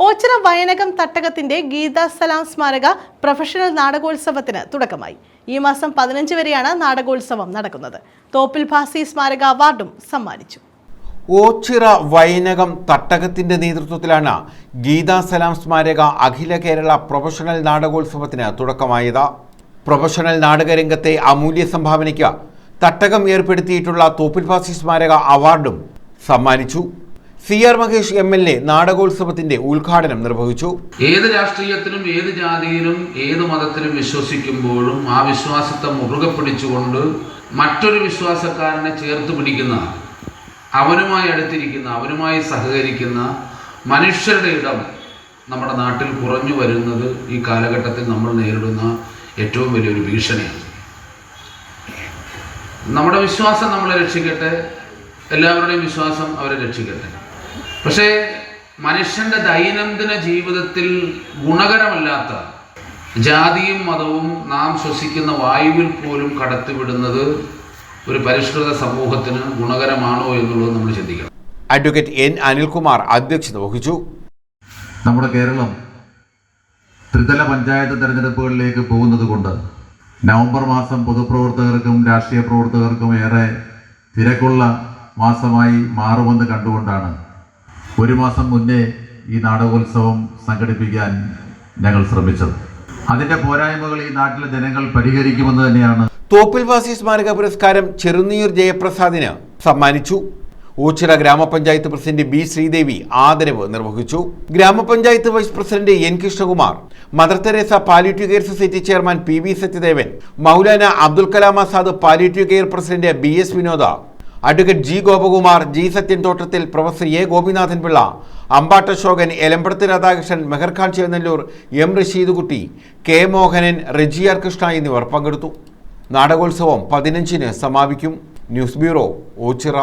ഓച്ചിറ വയനകം തട്ടകത്തിന്റെ ഗീതാ സലാം സ്മാരക പ്രൊഫഷണൽ നാടകോത്സവത്തിന് തുടക്കമായി. ഈ മാസം പതിനഞ്ച് വരെയാണ് നാടകോത്സവം നടക്കുന്നത്. തോപ്പിൽ ഭാസി സ്മാരക അവാർഡും സമ്മാനിച്ചു. ഓച്ചിറ വൈനകം തട്ടകത്തിന്റെ നേതൃത്വത്തിലാണ് ഗീതാ സലാം സ്മാരക അഖില കേരള പ്രൊഫഷണൽ നാടകോത്സവത്തിന് തുടക്കമായത്. പ്രൊഫഷണൽ നാടകരംഗത്തെ അമൂല്യ സംഭാവനയ്ക്ക് തട്ടകം ഏർപ്പെടുത്തിയിട്ടുള്ള തോപ്പിൽ ഭാസി സ്മാരക അവാർഡും സമ്മാനിച്ചു. C R Mahesh M L A നാടകോത്സവത്തിന്റെ ഉദ്ഘാടനം നിർവഹിച്ചു. ഏത് രാഷ്ട്രീയത്തിലും ഏത് ജാതിയിലും ഏത് മതത്തിലും വിശ്വസിക്കുമ്പോഴും ആ വിശ്വാസത്തെ മുറുകെ പിടിച്ചുകൊണ്ട് മറ്റൊരു വിശ്വാസക്കാരനെ ചേർത്ത് പിടിക്കുന്ന അവനുമായി അടുത്തിരിക്കുന്ന അവനുമായി സഹകരിക്കുന്ന മനുഷ്യരുടെ ഇടം നമ്മുടെ നാട്ടിൽ കുറഞ്ഞു വരുന്നത് ഈ കാലഘട്ടത്തിൽ നമ്മൾ നേരിടുന്ന ഏറ്റവും വലിയൊരു ഭീഷണിയാണ്. നമ്മുടെ വിശ്വാസം നമ്മളെ രക്ഷിക്കട്ടെ എല്ലാവരുടെയും വിശ്വാസം അവരെ രക്ഷിക്കട്ടെ. പക്ഷേ മനുഷ്യന്റെ ദൈനംദിന ജീവിതത്തിൽ ഗുണകരമല്ലാത്ത ജാതിയും മതവും നാം ശ്വസിക്കുന്ന വായുവിൽ പോലും കടത്തിവിടുന്നത് ഒരു പരിഷ്കൃത സമൂഹത്തിന് ഗുണകരമാണോ എന്നുള്ളത് നമ്മൾ ചിന്തിക്കണം. അഡ്വക്കേറ്റ് എൻ അനിൽകുമാർ അധ്യക്ഷത വഹിച്ചു. നമ്മുടെ കേരളം ത്രിതല പഞ്ചായത്ത് തെരഞ്ഞെടുപ്പുകളിലേക്ക് പോകുന്നത് കൊണ്ട് നവംബർ മാസം പൊതുപ്രവർത്തകർക്കും രാഷ്ട്രീയ പ്രവർത്തകർക്കും ഏറെ തിരക്കുള്ള മാസമായി മാറുമെന്ന് കണ്ടുകൊണ്ടാണ് ഒരു മാസം മുന്നേ ഈ നാടകോത്സവം സംഘടിപ്പിക്കാൻ ഞങ്ങൾ ശ്രമിച്ചത്. അതിന്റെ പോരായ്മകൾ ഈ നാട്ടിലെ ജനങ്ങൾ പരിഹരിക്കുമെന്ന് തന്നെയാണ്. തോപ്പിൽവാസി സ്മാരക പുരസ്കാരം ചെറുനീർ ജയപ്രസാദിന് സമ്മാനിച്ചു. ഊച്ചിറ ഗ്രാമപഞ്ചായത്ത് പ്രസിഡന്റ് ബി ശ്രീദേവി ആദരവ് നിർവഹിച്ചു. ഗ്രാമപഞ്ചായത്ത് vice president N Krishnakumar Mother Teresa palliative care society chairman P V Sathyadevan Maulana Abdul Kalam Azad palliative care president B S Vinoda advocate G Gopakumar G Sathyan Thottathil professor A Gopinathan Pillai Ambattu Ashokan Elambadath Radhakrishnan Meharkhan Chennallur M Rasheedkutty K Mohanan Rejiyar Krishna എന്നിവർ പങ്കെടുത്തു. നാടകോത്സവം പതിനഞ്ചിന് സമാപിക്കും. News bureau Ochira.